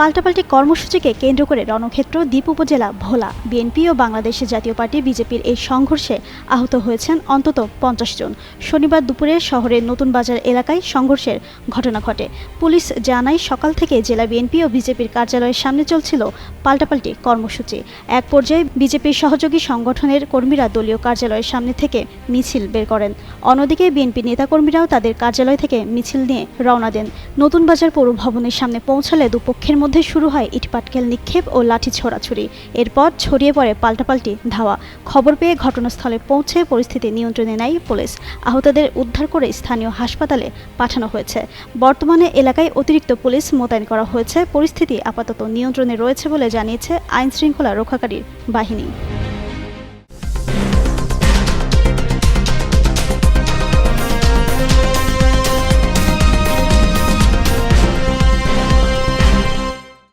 পাল্টাপাল্টি কর্মসূচিকে কেন্দ্র করে রণক্ষেত্র, দ্বীপ উপজেলা, ভোলা, বিএনপি ও বাংলাদেশের জাতীয় পার্টি বিজেপির এই সংঘর্ষে আহত হয়েছেন অন্তত পঞ্চাশ জন। শনিবার দুপুরে শহরের নতুন বাজার এলাকায় সংঘর্ষের ঘটনা ঘটে। পুলিশ জানায়, সকাল থেকে জেলা বিএনপি ও বিজেপির কার্যালয়ের সামনে চলছিল পাল্টাপাল্টি কর্মসূচি। এক পর্যায়ে বিজেপির সহযোগী সংগঠনের কর্মীরা দলীয় কার্যালয়ের সামনে থেকে মিছিল বের করেন। অন্যদিকে বিএনপি নেতাকর্মীরাও তাদের কার্যালয় থেকে মিছিল নিয়ে রওনা দেন। নতুন বাজার পৌর ভবনের সামনে পৌঁছালে দুপক্ষের মধ্যে শুরু হয় ইটপাটকেল নিক্ষেপ ও লাঠি ছোড়াছুড়ি। এরপর ছড়িয়ে পড়ে পাল্টাপাল্টি ধাওয়া। খবর পেয়ে ঘটনাস্থলে পৌঁছে পরিস্থিতি নিয়ন্ত্রণে নেয় পুলিশ। আহতদের উদ্ধার করে স্থানীয় হাসপাতালে পাঠানো হয়েছে। বর্তমানে এলাকায় অতিরিক্ত পুলিশ মোতায়েন করা হয়েছে। পরিস্থিতি আপাতত নিয়ন্ত্রণে রয়েছে বলে জানিয়েছে আইনশৃঙ্খলা রক্ষাকারীর রক্ষাকারী বাহিনী।